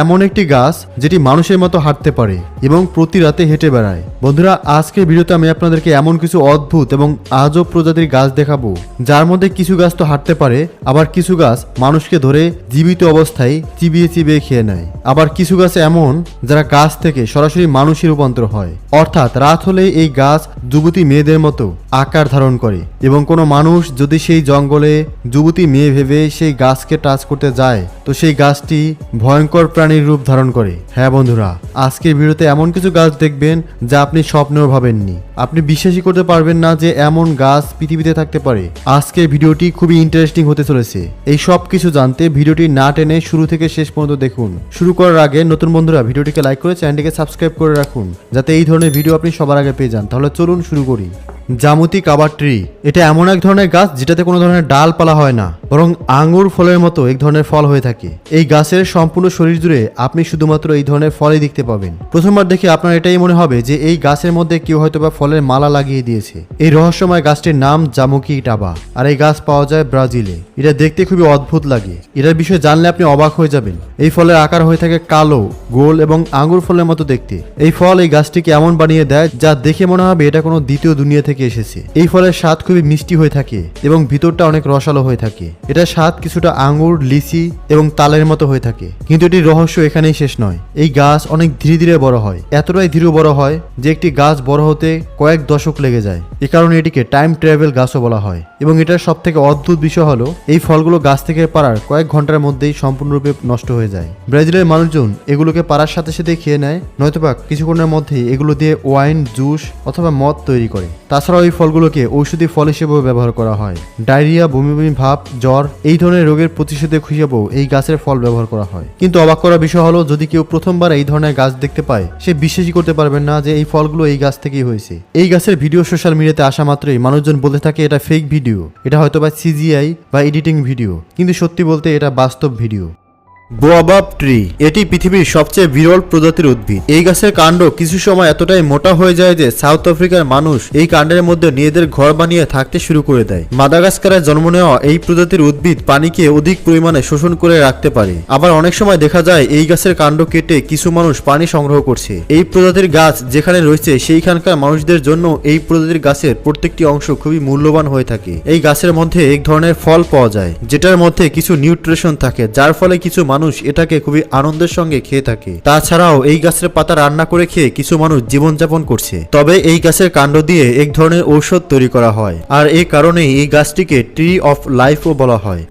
এমন একটি গাছ যেটি মানুষের মতো হাঁটতে পারে এবং প্রতি রাতে হেঁটে বেড়ায়। বন্ধুরা, আজকের ভিডিওতে আমি আপনাদেরকে এমন কিছু অদ্ভুত এবং আজব প্রজাতির গাছ দেখাবো, যার মধ্যে কিছু গাছ তো হাঁটতে পারে, আবার কিছু গাছ মানুষকে ধরে জীবিত অবস্থায় চিবিয়ে চিবিয়ে খেয়ে নেয়। আবার কিছু গাছ এমন যারা গাছ থেকে সরাসরি মানুষের রূপান্তর হয়। অর্থাৎ রাত হলে এই গাছ যুবতী মেয়েদের মতো আকার ধারণ করে এবং কোনো মানুষ যদি সেই জঙ্গলে যুবতী মেয়ে ভেবে সেই গাছকে টাচ করতে যায়, তো সেই গাছটি ভয়ঙ্কর প্রাণীর রূপ ধারণ করে। হ্যাঁ বন্ধুরা, আজকের ভিডিওতে এমন কিছু গাছ দেখবেন যা আপনি স্বপ্নেও ভাবেননি। আপনি বিশ্বাসই করতে পারবেন না যে এমন গাছ পৃথিবীতে থাকতে পারে। আজকের ভিডিওটি খুবই ইন্টারেস্টিং হতে চলেছে। এই সব কিছু জানতে ভিডিওটি না টেনে শুরু থেকে শেষ পর্যন্ত দেখুন। শুরু করার আগে নতুন বন্ধুরা, ভিডিওটিকে লাইক করে চ্যানেলটিকে সাবস্ক্রাইব করে রাখুন, যাতে এই ধরনের ভিডিও আপনি সবার আগে পেয়ে যান। তাহলে চলুন শুরু করি। জামুতি কাবার ট্রি এটা এমন এক ধরনের গাছ যেটাতে কোনো ধরনের ডালপালা হয় না। বরং আঙ্গুর ফলের মতো এক ধরনের ফল হয়ে থাকে। এই গাছের সম্পূর্ণ শরীর জুড়ে আপনি শুধুমাত্র এই ধরনের ফলই দেখতে পাবেন। প্রথমবার দেখে আপনার এটাই মনে হবে যে এই গাছের মধ্যে কেউ হয়তো বা ফলের মালা লাগিয়ে দিয়েছে। এই রহস্যময় গাছটির নাম জামুকি টাবা আর এই গাছ পাওয়া যায় ব্রাজিলে। এটা দেখতে খুবই অদ্ভুত লাগে। এটার বিষয়ে জানলে আপনি অবাক হয়ে যাবেন। এই ফলের আকার হয়ে থাকে কালো, গোল এবং আঙ্গুর ফলের মতো দেখতে। এই ফল এই গাছটিকে এমন বানিয়ে দেয় যা দেখে মনে হবে এটা কোনো দ্বিতীয় দুনিয়া থেকে এসেছে। এই ফলের স্বাদ খুবই মিষ্টি হয়ে থাকে এবং ভিতরটা অনেক রসালো হয়ে থাকে। এটার স্বাদ কিছুটা আঙুর, লিচি এবং তালের মতো হয়ে থাকে। কিন্তু এটির রহস্য এখানেই শেষ নয়। এই গাছ অনেক ধীরে ধীরে বড় হয়। এতটাই ধীরে বড় হয় যে একটি গাছ বড় হতে কয়েক দশক লেগে যায়। এ কারণে এটিকে টাইম ট্রাভেল গাছও বলা হয়। এবং এটার সব থেকে অদ্ভুত বিষয় হলো, এই ফলগুলো গাছ থেকে পাড়ার কয়েক ঘণ্টার মধ্যেই সম্পূর্ণরূপে নষ্ট হয়ে যায়। ব্রাজিলের মানুষজন এগুলোকে পাড়ার সাথে সাথে খেয়ে নেয়, নয়তোবা কিছুক্ষণের মধ্যেই এগুলো দিয়ে ওয়াইন, জুস অথবা মদ তৈরি করে। তাছাড়াও এই ফলগুলোকে ঔষধি ফল হিসেবেও ব্যবহার করা হয়। ডায়রিয়া বমি বমি ভাব জ্বর এই ধরনের রোগের প্রতিষেধক হিসেবেও এই গাছের ফল ব্যবহার করা হয়। কিন্তু অবাক করা বিষয় হলো, যদি কেউ প্রথমবার এই ধরনের গাছ দেখতে পায়, সে বিশ্বাসই করতে পারবেন না যে এই ফলগুলো এই গাছ থেকেই হয়েছে। এই গাছের ভিডিও সোশ্যাল মিডিয়াতে আসা মাত্রই মানুষজন বলে থাকে এটা ফেক ভিডিও এটা হয়তো বা সিজিআই বা এডিটিং ভিডিও কিন্তু সত্যি বলতে এটা বাস্তব ভিডিও বোয়াবাব ট্রি, এটি পৃথিবীর সবচেয়ে বিরল প্রজাতির উদ্ভিদ। এই গাছের কাণ্ড কিছু সময় এতটাই মোটা হয়ে যায় যে সাউথ আফ্রিকার মানুষ এই কাণ্ডের মধ্যে নিজেদের ঘর বানিয়ে থাকতে শুরু করে দেয়। মাদাগাস্কারে জন্ম নেওয়া এই প্রজাতির উদ্ভিদ পানিকে অধিক পরিমাণে শোষণ করে রাখতে পারে। আবার অনেক সময় দেখা যায় এই গাছের কাণ্ড কেটে কিছু মানুষ পানি সংগ্রহ করছে। এই প্রজাতির গাছ যেখানে রয়েছে সেইখানকার মানুষদের জন্য এই প্রজাতির গাছের প্রত্যেকটি অংশ খুবই মূল্যবান হয়ে থাকে। এই গাছের মধ্যে এক ধরনের ফল পাওয়া যায়, যেটার মধ্যে কিছু নিউট্রিশন থাকে, যার ফলে কিছু মানুষ এটাকে খুবই আনন্দের সঙ্গে খেয়ে থাকে। তাছাড়াও এই গাছের পাতা রান্না করে খেয়ে কিছু মানুষ জীবনযাপন করছে। তবে এই গাছের কাণ্ড দিয়ে এক ধরনের ঔষধ তৈরি করা হয়। আর এই কারণেই এই গাছটিকে ট্রি অফ লাইফও বলা হয়।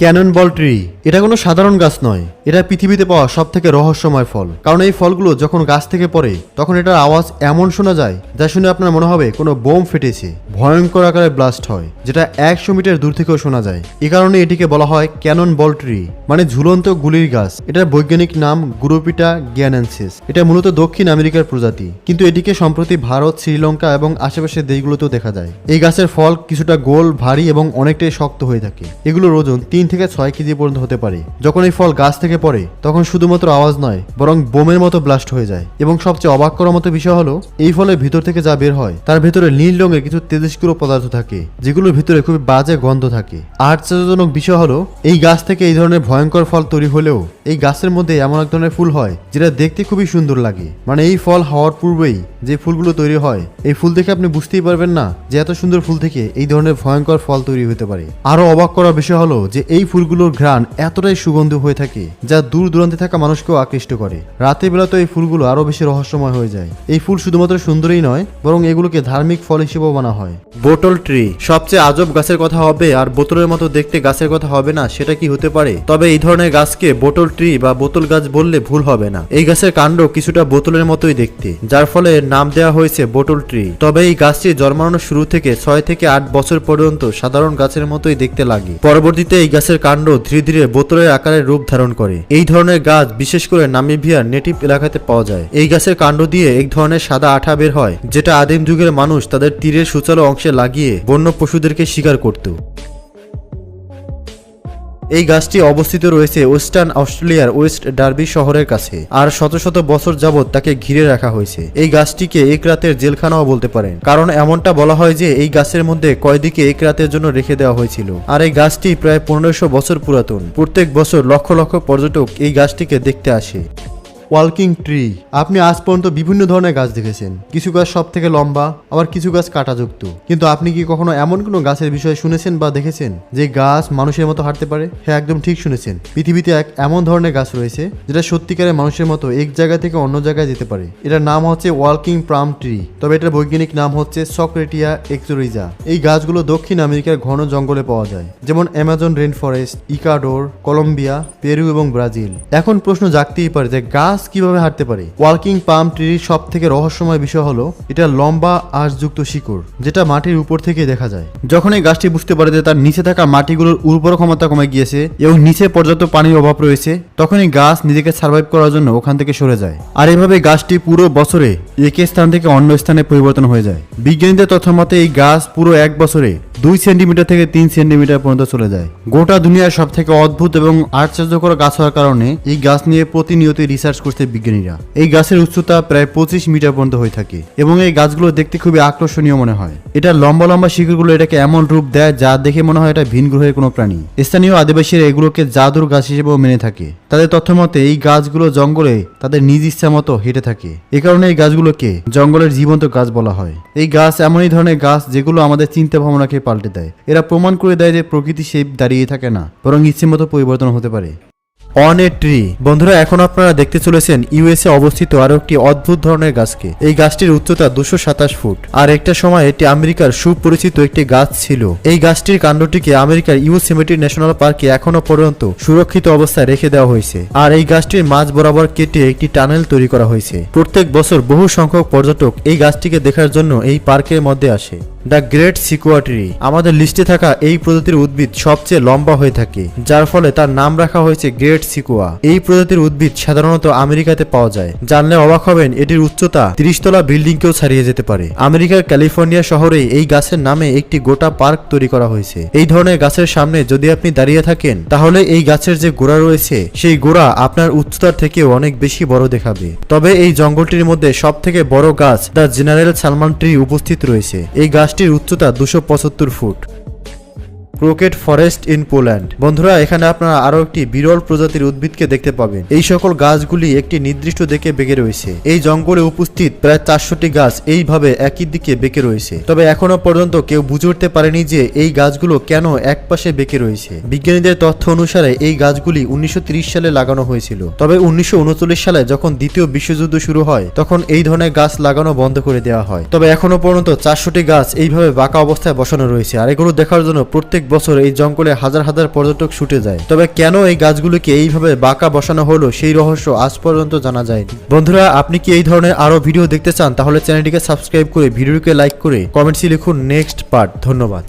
ক্যানন বল ট্রি, এটা কোনো সাধারণ গাছ নয়। এটা পৃথিবীতে পাওয়া সব থেকে রহস্যময় ফল। কারণ এই ফলগুলো যখন গাছ থেকে পড়ে, তখন এটার আওয়াজ এমন শোনা যায়, যা শুনে আপনার মনে হবে কোনো বোম ফেটেছে, ভয়ঙ্কর আকারে ব্লাস্ট হয়, যেটা একশো মিটার দূর থেকেও শোনা যায়। এ কারণে এটিকে বলা হয় ক্যানন বল ট্রি মানে ঝুলন্ত গুলির গাছ। এটার বৈজ্ঞানিক নাম গুরুপিটা গ্যানান্সিস। এটা মূলত দক্ষিণ আমেরিকার প্রজাতি, কিন্তু এটিকে সম্প্রতি ভারত, শ্রীলঙ্কা এবং আশেপাশের দেশগুলোতেও দেখা যায়। এই গাছের ফল কিছুটা গোল, ভারী এবং অনেকটাই শক্ত হয়ে থাকে। এগুলোর ওজন তিন থেকে ছয় কেজি পর্যন্ত হতে পারে। যখন এই ফল গাছ থেকে পড়ে, তখন শুধুমাত্র আওয়াজ নয়, বরং বোমের মতো ব্লাস্ট হয়ে যায়। এবং সবচেয়ে অবাক করার মতো বিষয় হলো, এই ফলের ভিতর থেকে যা বের হয়, তার ভেতরে নীল রঙের কিছু তেজস্ক্রিয় পদার্থ থাকে, যেগুলোর ভিতরে খুবই বাজে গন্ধ থাকে। আশ্চর্যজনক বিষয় হলো, এই গাছ থেকে এই ধরনের ভয়ঙ্কর ফল তৈরি হলেও, এই গাছের মধ্যে এমন এক ধরনের ফুল হয়, যেটা দেখতে খুবই সুন্দর লাগে। মানে এই ফল হওয়ার পূর্বেই যে ফুলগুলো তৈরি হয়, এই ফুল দেখে আপনি বুঝতেই পারবেন না যে এত সুন্দর ফুল থেকে এই ধরনের ভয়ঙ্কর ফল তৈরি হতে পারে। আরও অবাক করার বিষয় হলো যে এই ফুলগুলোর ঘ্রাণ এতটাই সুগন্ধি হয়ে থাকে যা দূর দূরান্তে থাকা মানুষকেও আকৃষ্ট করে। রাতের বেলা তো এই ফুলগুলো আরও বেশি রহস্যময় হয়ে যায়। এই ফুল শুধুমাত্র সুন্দরই নয়, বরং এগুলোকে ধার্মিক ফল হিসেবেও মানা হয়। বোটল ট্রি সবচেয়ে আজব গাছের কথা হবে আর বোতলের মতো দেখতে গাছের কথা হবে না, সেটা কি হতে পারে? তবে এই ধরনের গাছকে বোটল ট্রি বা বোতল গাছ বললে ভুল হবে না। এই গাছের কাণ্ড কিছুটা বোতলের মতোই দেখতে, যার ফলে নাম দেওয়া হয়েছে বোটল ট্রি। তবে এই গাছটি জন্মানোর শুরু থেকে ছয় থেকে আট বছর পর্যন্ত সাধারণ গাছের মতোই দেখতে লাগে। পরবর্তীতে এই গাছের কাণ্ড ধীরে ধীরে বোতলের আকারে রূপ ধারণ করে। এই ধরনের গাছ, বিশেষ করে নামিবিয়ার নেটিভ এলাকাতে পাওয়া যায়। এই গাছের কাণ্ড দিয়ে এক ধরনের সাদা আঠা বের হয়, যেটা আদিম যুগের মানুষ তাদের তীরের সুচালো অংশে লাগিয়ে বন্য পশুদেরকে শিকার করত। এই গাছটি অবস্থিত রয়েছে ওয়েস্টার্ন অস্ট্রেলিয়ার ওয়েস্ট ডার্বি শহরের কাছে, আর শত শত বছর যাবৎ তাকে ঘিরে রাখা হয়েছে। এই গাছটিকে এক রাতের জেলখানাও বলতে পারেন, কারণ এমনটা বলা হয় যে এই গাছের মধ্যে কয়দিকে এক রাতের জন্য রেখে দেওয়া হয়েছিল। আর এই গাছটি প্রায় পনেরোশো বছর পুরাতন। প্রত্যেক বছর লক্ষ লক্ষ পর্যটক এই গাছটিকে দেখতে আসে। ওয়ালকিং ট্রি। আপনি আজ পর্যন্ত বিভিন্ন ধরনের গাছ দেখেছেন। কিছু গাছ সব থেকে লম্বা, আবার কিছু গাছ কাঁটাযুক্ত। কিন্তু আপনি কি কখনো এমন কোনো গাছের বিষয়ে শুনেছেন বা দেখেছেন? যে গাছ মানুষের মতো হাঁটতে পারে? হ্যাঁ একদম ঠিক শুনেছেন। পৃথিবীতে এক এমন ধরনের গাছ রয়েছে, যেটা সত্যিকারের মানুষের মতো এক জায়গা থেকে অন্য জায়গায় যেতে পারে। এটার নাম হচ্ছে ওয়ালকিং প্রাম ট্রি। তবে এটার বৈজ্ঞানিক নাম হচ্ছে সক্রেটিয়া এক্সোরিজা এই গাছগুলো দক্ষিণ আমেরিকার ঘন জঙ্গলে পাওয়া যায়, যেমন Amazon rain forest Ecuador, Colombia, Peru এবং ব্রাজিল। এখন প্রশ্ন জাগতেই পারে যে গাছ কীভাবে হাঁটতে পারে? ওয়ালকিং পাম ট্রির সব থেকে রহস্যময় বিষয় হলো, এটা লম্বা আঁশযুক্ত শিকড়, যেটা মাটির উপর থেকে দেখা যায়। যখন এই গাছটি বুঝতে পারে যে তার নিচে থাকা মাটিগুলোর উর্বর ক্ষমতা কমে গিয়েছে এবং নিচে পর্যাপ্ত পানির অভাব রয়েছে, তখন এই গাছ নিজেকে সার্ভাইভ করার জন্য ওখান থেকে সরে যায়। আর এভাবে গাছটি পুরো বছরে এক স্থান থেকে অন্য স্থানে পরিবর্তন হয়ে যায়। বিজ্ঞানীদের তথ্য মতে এই গাছ পুরো এক বছরে দুই সেন্টিমিটার থেকে তিন সেন্টিমিটার পর্যন্ত চলে যায়। গোটা দুনিয়ার সব থেকে অদ্ভুত এবং আশ্চর্যকর গাছ হওয়ার কারণে এই গাছ নিয়ে প্রতিনিয়ত রিসার্চ করছে বিজ্ঞানীরা। এই গাছের উচ্চতা প্রায় পঁচিশ মিটার পর্যন্ত হয়ে থাকে এবং এই গাছগুলো দেখতে খুবই আকর্ষণীয় মনে হয়। এটা লম্বা লম্বা শিকড়গুলো এটাকে এমন রূপ দেয় যা দেখে মনে হয় এটা ভিন গ্রহের কোনো প্রাণী। স্থানীয় আদিবাসীরা এগুলোকে জাদুর গাছ হিসেবেও মেনে থাকে। তাদের তথ্য মতে এই গাছগুলো জঙ্গলে তাদের নিজ ইচ্ছা মতো হেঁটে থাকে। এ কারণে এই গাছগুলোকে জঙ্গলের জীবন্ত গাছ বলা হয়। এই গাছ এমনই ধরনের গাছ যেগুলো আমাদের চিন্তা ভাবনাকে পাল্টে দেয়। এরা প্রমাণ করে দেয় যে প্রকৃতি সেই দাঁড়িয়ে থাকে না, বরং ইচ্ছে মতো পরিবর্তন হতে পারে। অন এ ট্রি বন্ধুরা, এখন আপনারা দেখতে চলেছেন ইউএসএ অবস্থিত আরও একটি অদ্ভুত ধরনের গাছকে। এই গাছটির উচ্চতা দুশো সাতাশ ফুট। আর একটা সময় এটি আমেরিকার সুপরিচিত একটি গাছ ছিল। এই গাছটির কাণ্ডটিকে আমেরিকার ইউসেমেটি ন্যাশনাল পার্কে এখনও পর্যন্ত সুরক্ষিত অবস্থায় রেখে দেওয়া হয়েছে। আর এই গাছটির মাঝ বরাবর কেটে একটি টানেল তৈরি করা হয়েছে। প্রত্যেক বছর বহু সংখ্যক পর্যটক এই গাছটিকে দেখার জন্য এই পার্কের মধ্যে আসে। The great sequoia tree. আমাদের লিস্টে থাকা এই প্রজাতির উদ্ভিদ সবচেয়ে লম্বা হয়ে থাকে, যার ফলে তার নাম রাখা হয়েছে গ্রেট সিকুয়া। এই প্রজাতির উদ্ভিদ সাধারণত আমেরিকাতে পাওয়া যায়। জানলে অবাক হবেন, এটির উচ্চতা তিরিশ তলা বিল্ডিংকেও ছাড়িয়ে যেতে পারে। আমেরিকার ক্যালিফোর্নিয়া শহরে এই গাছের নামে একটি গোটা পার্ক তৈরি করা হয়েছে। এই ধরনের গাছের সামনে যদি আপনি দাঁড়িয়ে থাকেন, তাহলে এই গাছের যে গোড়া রয়েছে, সেই গোড়া আপনার উচ্চতার থেকেও অনেক বেশি বড় দেখাবে। তবে এই জঙ্গলটির মধ্যে সব থেকে বড় গাছ দ্য জেনারেল সালমান ট্রি উপস্থিত রয়েছে। এই গাছটির উচ্চতা দুশো foot. Crooked forest in Poland বন্ধুরা, এখানে আপনারা আরও একটি বিরল প্রজাতির উদ্ভিদকে দেখতে পাবেন। এই সকল গাছগুলি একটি নির্দিষ্ট দিকে বেঁকে রয়েছে। এই জঙ্গলে উপস্থিত প্রায় চারশোটি গাছ এইভাবে একই দিকে বেঁকে রয়েছে। তবে এখনও পর্যন্ত কেউ বুঝে উঠতে পারেনি যে এই গাছগুলো কেন এক পাশে বেঁকে রয়েছে। বিজ্ঞানীদের তথ্য অনুসারে এই গাছগুলি উনিশশো সালে লাগানো হয়েছিল। তবে উনিশশো উনচল্লিশ সালে যখন দ্বিতীয় বিশ্বযুদ্ধ শুরু হয়, তখন এই ধরনের গাছ লাগানো বন্ধ করে দেওয়া হয়। তবে এখনও পর্যন্ত চারশোটি গাছ এইভাবে বাঁকা অবস্থায় বসানো রয়েছে। আর এগুলো দেখার জন্য প্রত্যেক বছর এই জঙ্গলে হাজার হাজার পর্যটক ছুটে যায়। তবে কেন এই গাছগুলিকে এইভাবে বাঁকা বসানো হলো সেই রহস্য আজ পর্যন্ত জানা যায়নি। বন্ধুরা, আপনি কি এই ধরনের আরও ভিডিও দেখতে চান? তাহলে চ্যানেলটিকে সাবস্ক্রাইব করে ভিডিওকে লাইক করে কমেন্টসে লিখুন নেক্সট পার্ট। ধন্যবাদ।